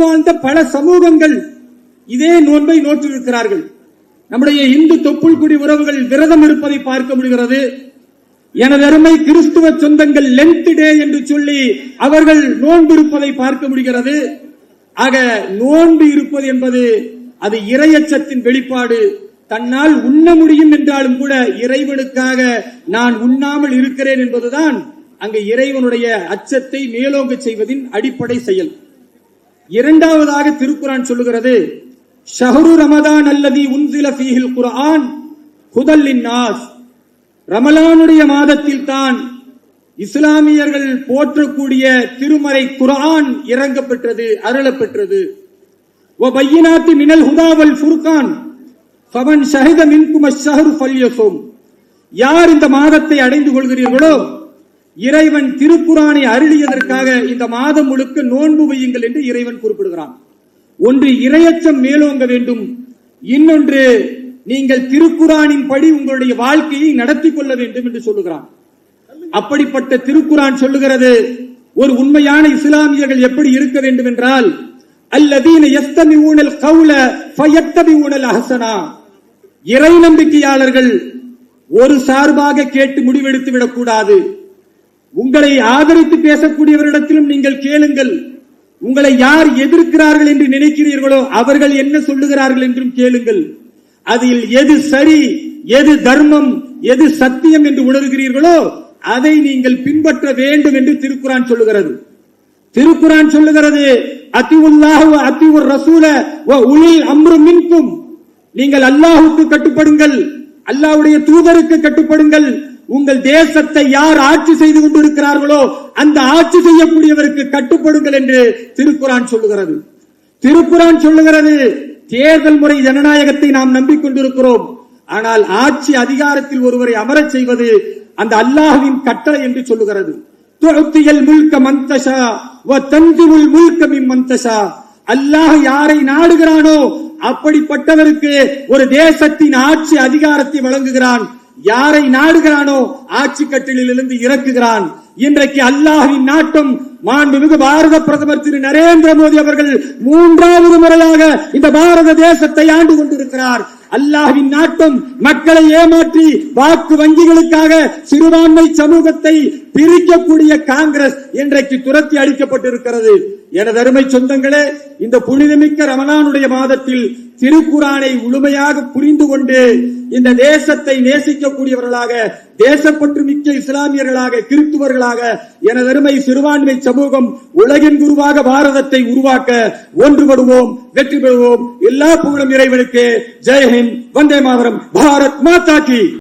வாழ்ந்த பல சமூகங்கள் இதே நோன்பை நோற்றிருக்கிறார்கள். நம்முடைய இந்து தொப்புள் குடி உறவுகள் விரதம் இருப்பதை பார்க்க முடிகிறது. எனது அருமை கிறிஸ்துவ சொந்தங்கள் லென்த் டே என்று சொல்லி அவர்கள் நோன்பு இருப்பதை பார்க்க முடிகிறது. ஆக நோன்பு இருப்பது என்பது அது இரையச்சத்தின் வெளிப்பாடு. தன்னால் உண்ண முடியும் என்றாலும் கூட இறைவனுக்காக நான் உண்ணாமல் இருக்கிறேன் என்பதுதான் அங்கு இறைவனுடைய அச்சத்தை மேலோங்க செய்வதின் அடிப்படை செயல். இரண்டாவதாக திருக்குரான் சொல்லுகிறது ஷஹரு ரமதான் அல்லது உன்சில ஃபீஹில் குரான் குதல்லின் நாஸ் ரமலானுடைய மாதத்தில் தான் இஸ்லாமியர்கள் போற்றக்கூடிய திருமறை குரான் இறங்கப்பெற்றது அருளப்பெற்றது. வ பையினாத்தி மினல் ஹுதாவல் ஃபுர்கான் ஃபமன் ஷஹித மின்கும் ஷஹரு ஃபல்யசும். யார் இந்த மாதத்தை அடைந்து கொள்கிறீர்களோ இறைவன் திருக்குறானை அருளியதற்காக இந்த மாதம் முழுக்க நோன்பு வையுங்கள் என்று இறைவன் குறிப்பிடுகிறான். ஒன்று இரையச்சம் மேலோங்க வேண்டும். இன்னொன்று நீங்கள் திருக்குறானின் படி உங்களுடைய வாழ்க்கையை நடத்தி கொள்ள வேண்டும் என்று சொல்லுகிறான். அப்படிப்பட்ட திருக்குறான் சொல்லுகிறது ஒரு உண்மையான இஸ்லாமியர்கள் எப்படி இருக்க வேண்டும் என்றால் அல்லதீன எஸ்தமி ஊழல் கவுல ஃபயத்தபி ஊழல் அஹசனா. இறை நம்பிக்கையாளர்கள் ஒரு சார்பாக கேட்டு முடிவெடுத்து விடக்கூடாது. உங்களை ஆதரித்து பேசக்கூடியவரிடத்திலும் நீங்கள் கேளுங்கள். உங்களை யார் எதிர்க்கிறார்கள் என்று நினைக்கிறீர்களோ அவர்கள் என்ன சொல்லுகிறார்கள் என்றும் கேளுங்கள். அதில் எது சரி எது தர்மம் எது சத்தியம் என்று உணர்கிறீர்களோ அதை நீங்கள் பின்பற்ற வேண்டும் என்று திருக்குறான் சொல்லுகிறது. திருக்குறான் சொல்லுகிறது அத்திவுல்லாஹு அத்திவுர் ரசூல உளில் அம்ரு மின்கும். நீங்கள் அல்லாஹுக்கு கட்டுப்படுங்கள் அல்லாஹ்வுடைய தூதருக்கு கட்டுப்படுங்கள் உங்கள் தேசத்தை யார் ஆட்சி செய்து கொண்டிருக்கிறார்களோ அந்த ஆட்சி செய்யக்கூடியவருக்கு கட்டுப்படுங்கள் என்று திருக்குறான் சொல்லுகிறது. திருக்குறான் சொல்லுகிறது தேர்தல் முறை ஜனநாயகத்தை நாம் நம்பிக்கொண்டிருக்கிறோம். ஆனால் ஆட்சி அதிகாரத்தில் ஒருவரை அமரச் செய்வது அந்த அல்லாஹுவின் கட்டளை என்று சொல்லுகிறது. துஅத்தியல் முல்க மந்தஷா வ தன்ஜுல் முல்க அல்லாஹ் யாரை நாடுகிறானோ அப்படிப்பட்டவருக்கு ஒரு தேசத்தின் ஆட்சி அதிகாரத்தை வழங்குகிறான். யாரை நாடுகிறானோ ஆட்சி கட்டிலிருந்து இறக்குகிறான். இன்றைக்கு அல்லாஹின் நாட்டம் மாண்புமிகு பாரத பிரதமர் திரு நரேந்திர மோடி அவர்கள் மூன்றாவது முறையாக இந்த பாரத தேசத்தை ஆண்டு கொண்டிருக்கிறார். அல்லாஹின் நாட்டம் மக்களை ஏமாற்றி வாக்கு வங்கிகளுக்காக சிறுபான்மை சமூகத்தை பிரிக்கக்கூடிய காங்கிரஸ் இன்றைக்கு துரத்தி அடிக்கப்பட்டிருக்கிறது. எனது அருமை சொந்தங்களே இந்த புனிதமிக்க ரமணானுடைய மாதத்தில் திருக்குறானை முழுமையாக புரிந்து கொண்டு இந்த தேசத்தை நேசிக்கக்கூடியவர்களாக தேசப்பற்று மிக்க இஸ்லாமியர்களாக கிறிஸ்துவர்களாக எனதருமை சிறுபான்மை சமூகம் உலகின் குருவாக பாரதத்தை உருவாக்க ஒன்றுபடுவோம் வெற்றி பெறுவோம். எல்லா புகழும் இறைவனுக்கு. ஜெயஹிந்த் வந்தே மாதரம். பாரத் மாதா கி.